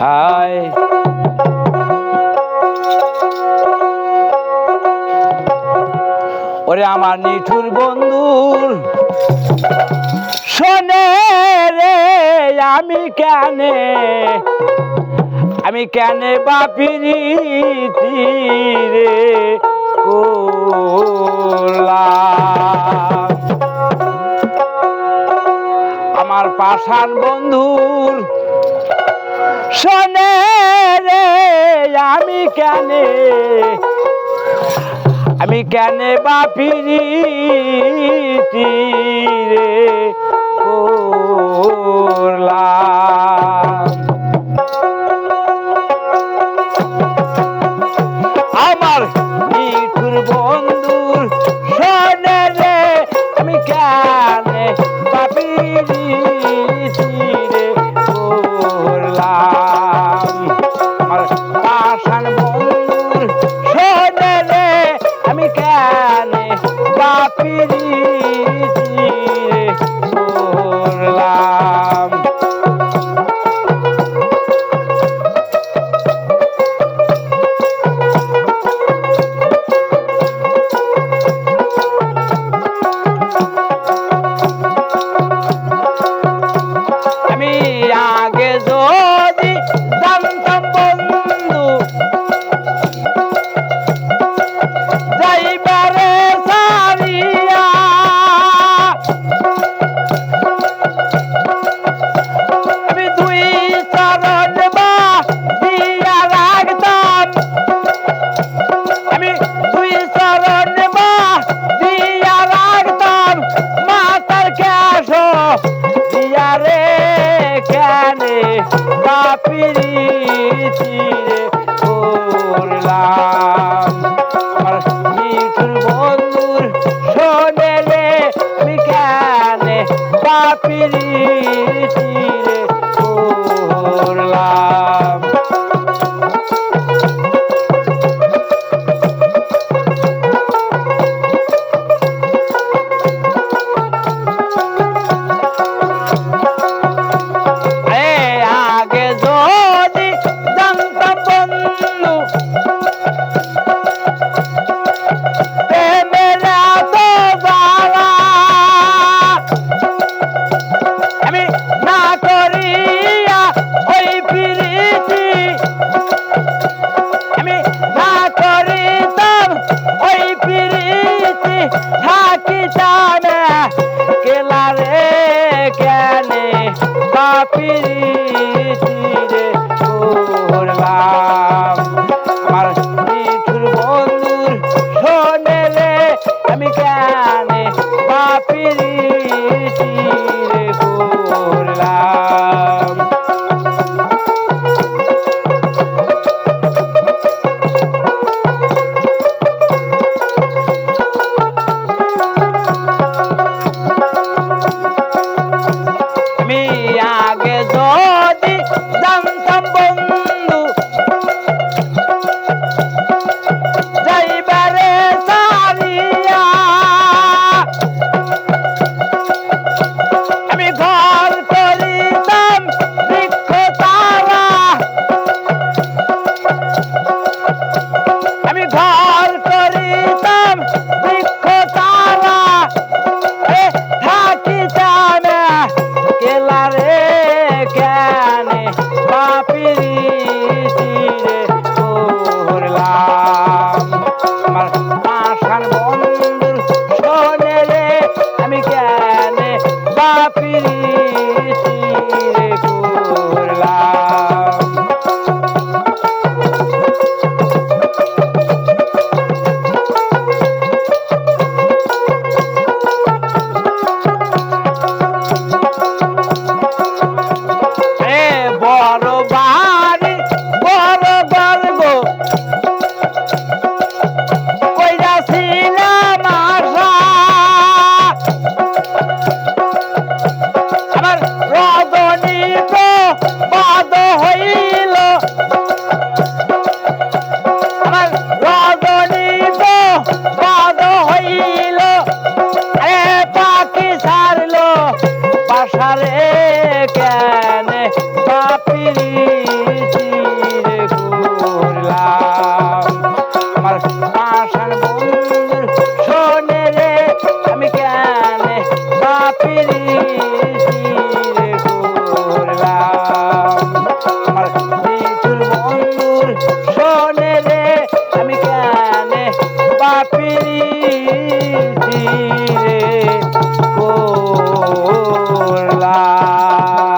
হায় ওরে আমার নিঠুর বন্ধুর, শোনে রে, আমি কেনে? আমি কেনে বাপিরি রে, কোলা? আমার পাশান বন্ধুর শোনে রে আমি কেন? আমি কেনে বা ফিরি রে? পিরিতি। পিঠিরে ঘুরলাম। আমার মিঠুর আমি কেন বাপির Bye.